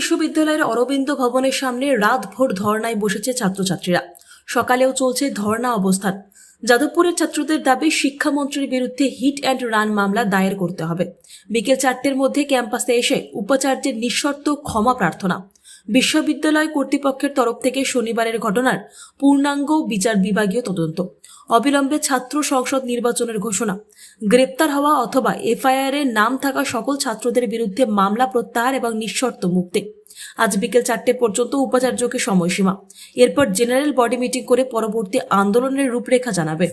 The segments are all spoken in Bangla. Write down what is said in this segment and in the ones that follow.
বিশ্ববিদ্যালয়ের অরবিন্দ ভবনের সামনে রাতভর ধর্নায় বসেছে ছাত্রছাত্রীরা। সকালেও চলছে ধর্না অবস্থান। যাদবপুরের ছাত্রদের দাবি, শিক্ষামন্ত্রীর বিরুদ্ধে হিট অ্যান্ড রান মামলা দায়ের করতে হবে। বিকেল চারটের মধ্যে ক্যাম্পাসে এসে উপাচার্যের নিঃশর্ত ক্ষমা প্রার্থনা। বিশ্ববিদ্যালয় কর্তৃপক্ষের তরফ থেকে শনিবারের ঘটনার পূর্ণাঙ্গ বিচার বিভাগীয় তদন্ত। অবিলম্বে ছাত্র সংসদ নির্বাচনের ঘোষণা। গ্রেপ্তার হওয়া অথবা এফআইআর এর নাম থাকা সকল ছাত্রদের বিরুদ্ধে মামলা প্রত্যাহার এবং নিঃশর্ত মুক্তি। আজ বিকেল চারটে পর্যন্ত উপাচার্যকে সময়সীমা। এরপর জেনারেল বডি মিটিং করে পরবর্তী আন্দোলনের রূপরেখা জানাবে।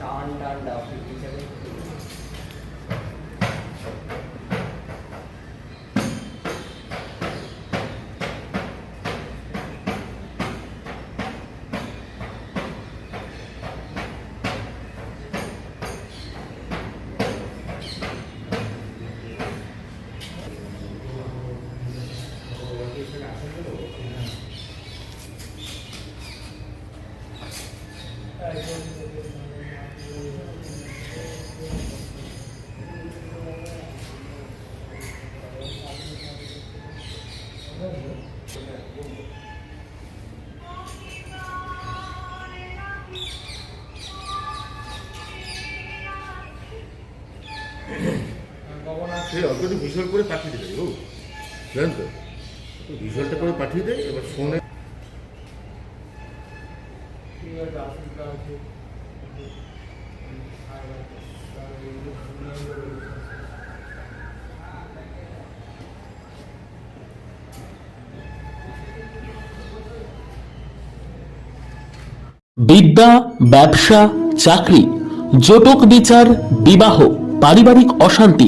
টান টান দাও হিসেবে সে অল্প একটু ভিজুয়াল করে পাঠিয়ে দেবে ও। জানেন তো? ভিজুয়ালটা করে পাঠিয়ে দেয় এবার ফোনে বিদ্যা, ব্যবসা, চাকরি, জটক বিচার, বিবাহ, পারিবারিক অশান্তি